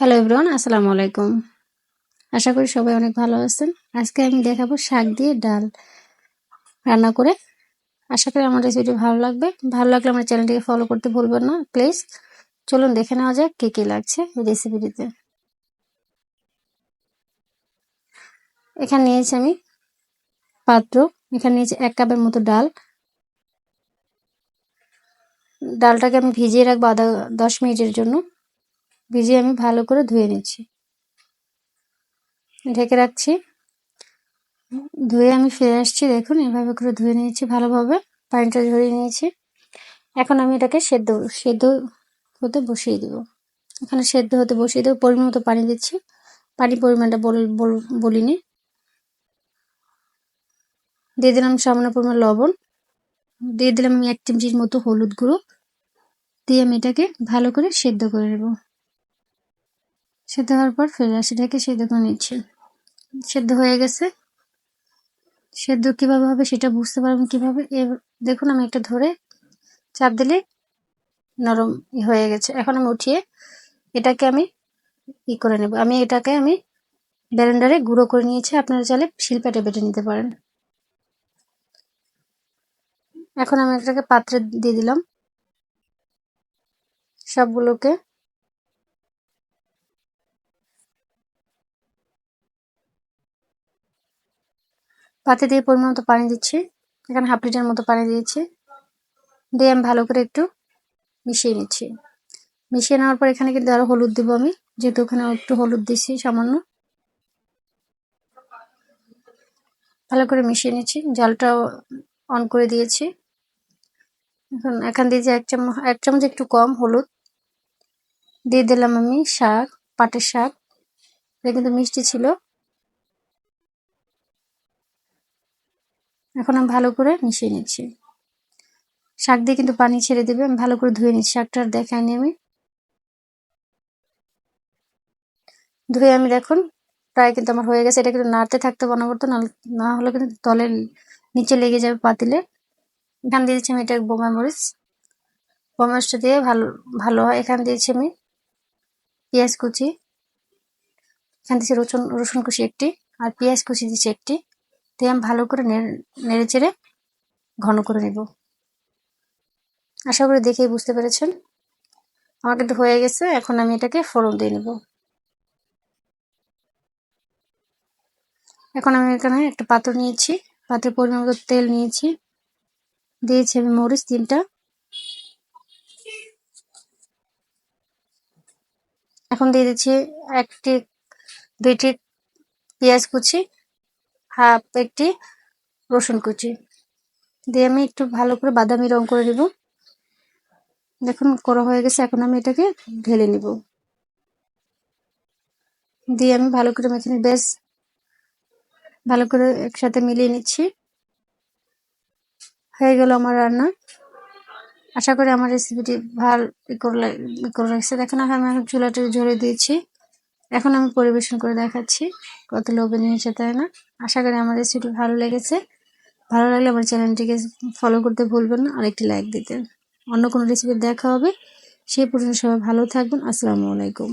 Hello everyone আসসালামু আলাইকুম আশা করি সবাই অনেক ভালো আছেন। আজকে আমি দেখাবো শাক দিয়ে ডাল রান্না করে। আশা করি আমার রেসিপিটি ভালো লাগবে। ভালো লাগলে আমার চ্যানেলটিকে ফলো করতে ভুলবেন না প্লিজ চলুন দেখে নেওয়া যাক কী কী লাগছে এই রেসিপিটিতে এখানে নিয়েছি আমি পাত্র। এখানে নিয়েছি এক কাপের মতো ডাল। ডালটাকে আমি ভিজিয়ে রাখব আধা দশ মিনিটের জন্য। ভিজিয়ে আমি ভালো করে ধুয়ে নিচ্ছি। ঢেকে রাখছি। ধুয়ে আমি ফিরে আসছি, দেখুন এভাবে করে ধুয়ে নিয়েছি ভালোভাবে, পানিটা ঝরিয়ে নিয়েছি। এখন আমি এটাকে সেদ্ধ সেদ্ধ হতে বসিয়ে দেবো। এখানে সেদ্ধ হতে বসিয়ে দেবো, পরিমাণ মতো পানি দিচ্ছি। পানি পরিমাণটা বল বলিনি। দিয়ে দিলাম সামান্য পরিমাণ লবণ। দিয়ে দিলাম আমি এক চিমচির মতো হলুদ গুঁড়ো। দিয়ে আমি এটাকে ভালো করে সেদ্ধ করে নেব। সেদ্ধ হওয়ার পর ফেলে আসি ঢেকে সেদ্ধ করে নিচ্ছি। সেদ্ধ হয়ে গেছে। সেদ্ধ কীভাবে হবে সেটা বুঝতে পারবেন কীভাবে? দেখুন, আমি একটা ধরে চাপ দিলে নরম হয়ে গেছে। এখন আমি উঠিয়ে এটাকে আমি ই করে নেব। আমি এটাকে আমি ব্যালেন্ডারে গুঁড়ো করে নিয়েছি। আপনারা চাইলে শিলপাটে বেটে নিতে পারেন। এখন আমি এটাকে পাত্রে দিয়ে দিলাম। সবগুলোকে পাতে দিয়ে পরিমাণ মতো পানি দিচ্ছি। এখানে হাফ লিটার মতো পানি দিয়েছি। দিয়ে আমি ভালো করে একটু মিশিয়ে নিচ্ছি। মিশিয়ে নেওয়ার পর এখানে কিন্তু আরও হলুদ দিব আমি। যেহেতু ওখানে একটু হলুদ দিচ্ছি সামান্য। ভালো করে মিশিয়ে নিচ্ছি। জলটা অন করে দিয়েছি। এখন এখান দিয়েছি এক চামচ এক চামচ একটু কম হলুদ দিয়ে দিলাম আমি শাক, পাটের শাক। এটা কিন্তু মিষ্টি ছিল। এখন আমি ভালো করে মিশিয়ে নিচ্ছি। শাক দিয়ে কিন্তু পানি ছেড়ে দেবে, আমি ভালো করে ধুয়ে নিচ্ছি। শাকটা দেখাইনি আমি। ধুয়ে আমি দেখুন, প্রায় কিন্তু আমার হয়ে গেছে। এটা কিন্তু নাড়তে থাকতে করতো না হলে কিন্তু তলের নিচে লেগে যাবে পাতিলে। এখান দিয়েছি আমি এটা বোমা মরিচ। বোমা মরিচটা দিয়ে ভালো ভালো হয়। এখান দিয়েছি আমি পেঁয়াজ কুচি। এখান দিয়েছি রসুন রসুন কুচি একটি, আর পেঁয়াজ কুচি দিচ্ছি একটি। দিয়ে আমি ভালো করে নেড়ে চেড়ে ঘন করে নেব। আশা করি দেখেই বুঝতে পেরেছেন। আমার কিন্তু হয়ে গেছে, এখন আমি এটাকে ফোড়ন দিয়ে নেব। এখন আমি এখানে একটা পাত্র নিয়েছি, পাত্রের পরিমাণ মতো তেল নিয়েছি। দিয়েছি আমি মরিচ তিনটা। এখন দিয়ে দিচ্ছি একটি দুইটি পেঁয়াজ কুচি। হাফ একটি রসুন কুচি। দিয়ে আমি একটু ভালো করে বাদামি রং করে নিব। দেখুন, করা হয়ে গেছে, এখন আমি এটাকে ঢেলে নিব। দিয়ে আমি ভালো করে মেখে বেশ ভালো করে একসাথে মিলিয়ে নিচ্ছি। হয়ে গেল আমার রান্না। আশা করি আমার রেসিপিটি ভালো করে লাগছে। দেখেন, আমি এখন চুলাটা ঝরে দিয়েছি। এখন আমি পরিবেশন করে দেখাচ্ছি কত লোভে নিয়েছে তাই না? আশা করি আমার রেসিপি ভালো লেগেছে। ভালো লাগলে আমার চ্যানেলটিকে ফলো করতে ভুলবেন না আর একটি লাইক দিতেন অন্য কোনো রেসিপি দেখা হবে। সেই পর্যন্ত সবাই ভালো থাকবেন। আসসালামু আলাইকুম।